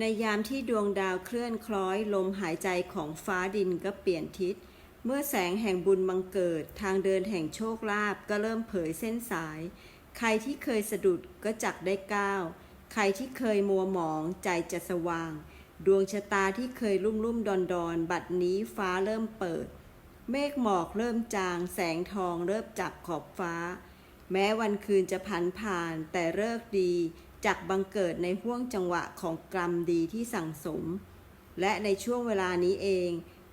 ในยามที่ดวงดาวเคลื่อนคล้อยลมหายใจของฟ้าดินก็เปลี่ยนทิศ เมื่อแสงแห่งบุญบังเกิดทางเดินแห่งโชคลาภก็เริ่มเผยเส้นสาย ใครที่เคยสะดุดก็จักได้ก้าว ใครที่เคยมัวหมองใจจะสว่าง ดวงชะตาที่เคยลุ่มลุ่มดอนดอนบัดนี้ฟ้าเริ่มเปิด เมฆหมอกเริ่มจาง แสงทองเริ่มจับขอบฟ้า แม้วันคืนจะผันผ่านแต่เลิกดี จักบังเกิดในห่วงจังหวะของกรรมดีที่สั่งสม และในช่วงเวลานี้เอง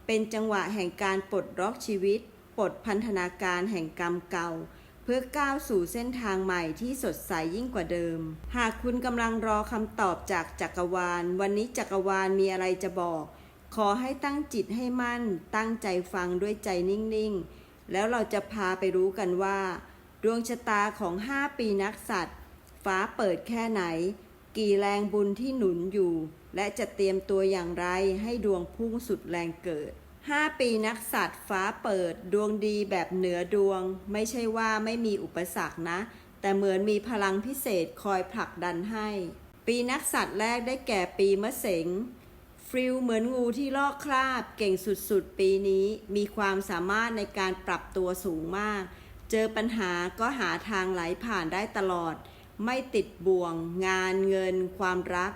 เป็นจังหวะแห่งการปลดล็อกชีวิต ปลดพันธนาการแห่งกรรมเก่า เพื่อก้าวสู่เส้นทางใหม่ที่สดใสยิ่งกว่าเดิม หากคุณกำลังรอคำตอบจากจักรวาล วันนี้จักรวาลมีอะไรจะบอก ขอให้ตั้งจิตให้มั่น ตั้งใจฟังด้วยใจนิ่งๆ แล้วเราจะพาไปรู้กันว่า ดวงชะตาของ 5 ปีนักสัตว ฟ้าเปิดแค่ไหน กี่แรงบุญที่หนุนอยู่ และจะเตรียมตัวอย่างไรให้ดวงพุ่งสุดแรงเกิด5ปีนักสัตว์ฟ้าเปิดดวงดีแบบเหนือดวง ไม่ใช่ว่าไม่มีอุปสรรคนะ แต่เหมือนมีพลังพิเศษคอยผลักดันให้ ปีนักสัตว์แรกได้แก่ปีมะเสงฟิลเหมือนงูที่ลอกคราบเก่งสุดๆ ปีนี้มีความสามารถในการปรับตัวสูงมาก เจอปัญหาก็หาทางไหลผ่านได้ตลอด ไม่ติดบ่วง งานเงิน ความรัก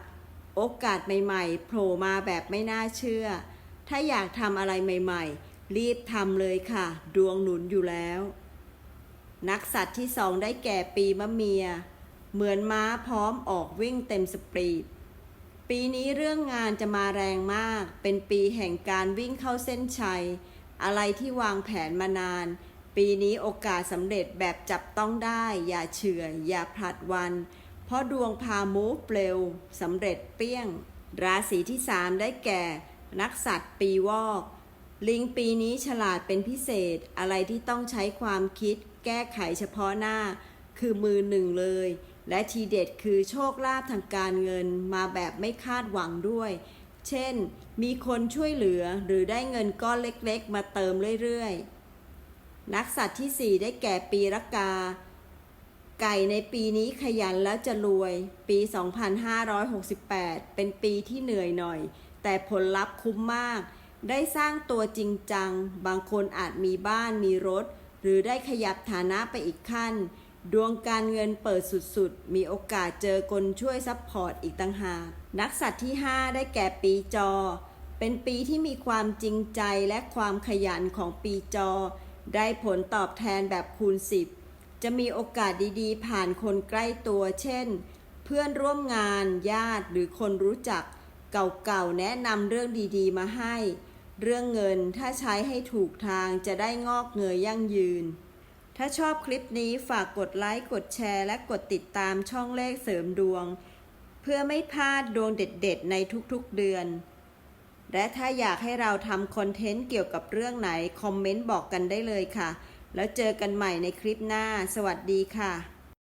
โอกาสใหม่ๆโผล่มาแบบไม่น่าเชื่อ ถ้าอยากทำอะไรใหม่ๆ รีบทำเลยค่ะ ดวงหนุนอยู่แล้ว นักสัตว์ที่สองได้แก่ปีมะเมีย เหมือนม้าพร้อมออกวิ่งเต็มสปรีดปีนี้เรื่องงานจะมาแรงมาก เป็นปีแห่งการวิ่งเข้าเส้นชัย อะไรที่วางแผนมานาน ปีนี้โอกาสสำเร็จแบบจับต้องได้ อย่าเฉื่อยอย่าผลัดวัน เพราะดวงพามูฟเร็วสำเร็จเปี้ยง ราศีที่สามได้แก่ นักสัตว์ปีวอก ลิงปีนี้ฉลาดเป็นพิเศษอะไรที่ต้องใช้ความคิด แก้ไขเฉพาะหน้า คือมือหนึ่งเลย และทีเด็ดคือโชคลาภทางการเงินมาแบบไม่คาดหวังด้วย เช่น มีคนช่วยเหลือหรือได้เงินก้อนเล็กๆ มาเติมเรื่อยๆ นักสัตว์ที่4ได้แก่ปีรกา ไก่ในปีนี้ขยันแล้วจะรวย ปี 2568 เป็นปีที่เหนื่อยหน่อย แต่ผลลัพธ์คุ้มมาก ได้สร้างตัวจริงจัง บางคนอาจมีบ้านมีรถ หรือได้ขยับฐานะไปอีกขั้น ดวงการเงินเปิดสุดๆ มีโอกาสเจอคนช่วยซัพพอร์ตอีกต่างหาก นักสัตว์ที่ 5 ได้แก่ปีจอ เป็นปีที่มีความจริงใจและความขยันของปีจอ ได้ผลตอบแทนแบบคูณ 10 จะมีโอกาสดีๆ ผ่านคนใกล้ตัว เช่น เพื่อนร่วมงานญาติหรือคนรู้จักเก่าๆ แนะนำเรื่องดีๆ มาให้ เรื่องเงินถ้าใช้ให้ถูกทางจะได้งอกเงยยั่งยืน ถ้าชอบคลิปนี้ฝากกดไลค์ กดแชร์ และกดติดตามช่องเลขเสริมดวง เพื่อไม่พลาดดวงเด็ดๆ ในทุกๆเดือน และถ้าอยากให้เราทำคอนเทนต์เกี่ยวกับเรื่องไหน คอมเมนต์บอกกันได้เลยค่ะ แล้วเจอกันใหม่ในคลิปหน้า สวัสดีค่ะ